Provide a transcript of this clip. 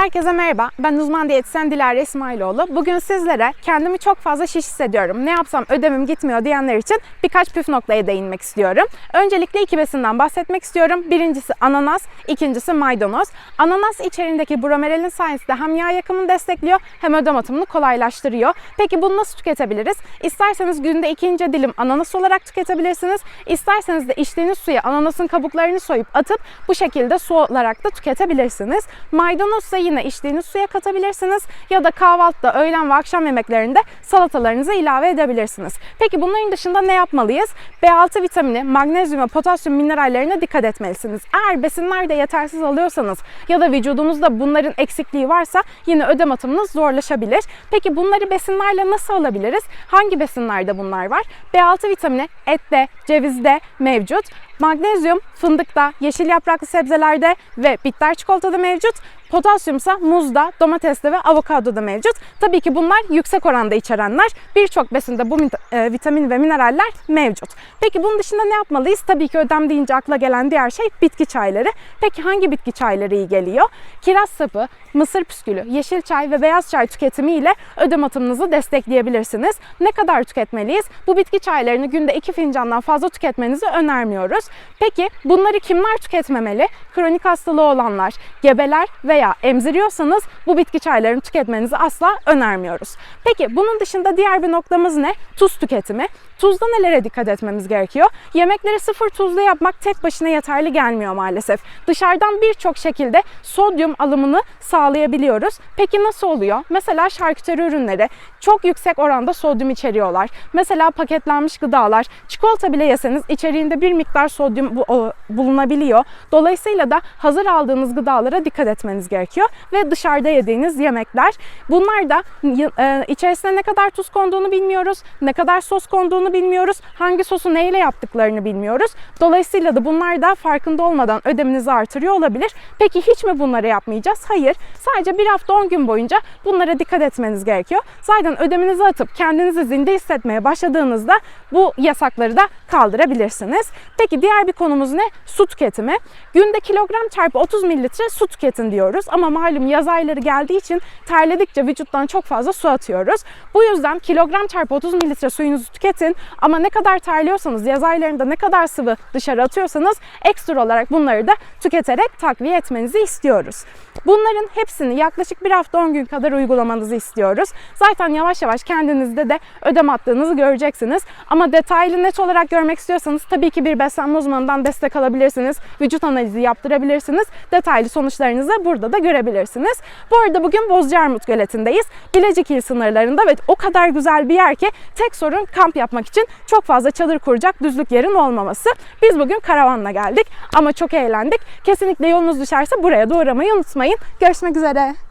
Herkese merhaba. Ben uzman diyetisyen Dilara İsmailoğlu. Bugün sizlere kendimi çok fazla şiş hissediyorum. Ne yapsam ödemim gitmiyor diyenler için birkaç püf noktaya değinmek istiyorum. Öncelikle iki besinden bahsetmek istiyorum. Birincisi ananas, ikincisi maydanoz. Ananas içeriğindeki bromelin sayesinde hem yağ yakımını destekliyor hem ödem atımını kolaylaştırıyor. Peki bunu nasıl tüketebiliriz? İsterseniz günde ikinci dilim ananas olarak tüketebilirsiniz. İsterseniz de içtiğiniz suya ananasın kabuklarını soyup atıp bu şekilde su olarak da tüketebilirsiniz. Maydanoz ise yine içtiğiniz suya katabilirsiniz ya da kahvaltıda, öğlen ve akşam yemeklerinde salatalarınıza ilave edebilirsiniz. Peki bunların dışında ne yapmalıyız? B6 vitamini, magnezyum ve potasyum minerallerine dikkat etmelisiniz. Eğer besinler de yetersiz alıyorsanız ya da vücudunuzda bunların eksikliği varsa yine ödem atımınız zorlaşabilir. Peki bunları besinlerle nasıl alabiliriz? Hangi besinlerde bunlar var? B6 vitamini ette, cevizde mevcut. Magnezyum fındıkta, yeşil yapraklı sebzelerde ve bitter çikolatada mevcut. Potasyumsa muzda, domateste ve avokadoda mevcut. Tabii ki bunlar yüksek oranda içerenler. Birçok besinde bu e, vitamin ve mineraller mevcut. Peki bunun dışında ne yapmalıyız? Tabii ki ödem deyince akla gelen diğer şey bitki çayları. Peki hangi bitki çayları iyi geliyor? Kiraz sapı, mısır püskülü, yeşil çay ve beyaz çay tüketimi ile ödem atımınızı destekleyebilirsiniz. Ne kadar tüketmeliyiz? Bu bitki çaylarını günde 2 fincandan fazla tüketmenizi önermiyoruz. Peki bunları kimler tüketmemeli? Kronik hastalığı olanlar, gebeler veya emziriyorsanız bu bitki çaylarını tüketmenizi asla önermiyoruz. Peki bunun dışında diğer bir noktamız ne? Tuz tüketimi. Tuzda nelere dikkat etmemiz gerekiyor? Yemekleri sıfır tuzlu yapmak tek başına yeterli gelmiyor maalesef. Dışarıdan birçok şekilde sodyum alımını sağlayabiliyoruz. Peki nasıl oluyor? Mesela şarküteri ürünleri çok yüksek oranda sodyum içeriyorlar. Mesela paketlenmiş gıdalar, çikolata bile yeseniz içeriğinde bir miktar sodyum bulunabiliyor. Dolayısıyla da hazır aldığınız gıdalara dikkat etmeniz gerekiyor ve dışarıda yediğiniz yemekler. Bunlar da e, içerisine ne kadar tuz konduğunu bilmiyoruz, ne kadar sos konduğunu bilmiyoruz, hangi sosu neyle yaptıklarını bilmiyoruz. Dolayısıyla da bunlar da farkında olmadan ödeminizi artırıyor olabilir. Peki hiç mi bunları yapmayacağız? Hayır. Sadece bir hafta 10 gün boyunca bunlara dikkat etmeniz gerekiyor. Zaten ödeminizi atıp kendinizi zinde hissetmeye başladığınızda bu yasakları da kaldırabilirsiniz. Peki diğer bir konumuz ne? Su tüketimi. Günde kilogram çarpı 30 mililitre su tüketin diyoruz. Ama malum yaz ayları geldiği için terledikçe vücuttan çok fazla su atıyoruz. Bu yüzden kilogram çarpı 30 mililitre suyunuzu tüketin. Ama ne kadar terliyorsanız, yaz aylarında ne kadar sıvı dışarı atıyorsanız ekstra olarak bunları da tüketerek takviye etmenizi istiyoruz. Bunların hepsini yaklaşık bir hafta 10 gün kadar uygulamanızı istiyoruz. Zaten yavaş yavaş kendinizde de ödem attığınızı göreceksiniz. Ama detaylı net olarak görmek istiyorsanız tabii ki bir beslenme uzmanından destek alabilirsiniz. Vücut analizi yaptırabilirsiniz. Detaylı sonuçlarınızı burada da görebilirsiniz. Bu arada bugün Bozcaarmut Göleti'ndeyiz. Bilecik il sınırlarında ve o kadar güzel bir yer ki tek sorun kamp yapmak için çok fazla çadır kuracak düzlük yerin olmaması. Biz bugün karavanla geldik ama çok eğlendik. Kesinlikle yolunuz düşerse buraya da uğramayı unutmayın. Görüşmek üzere.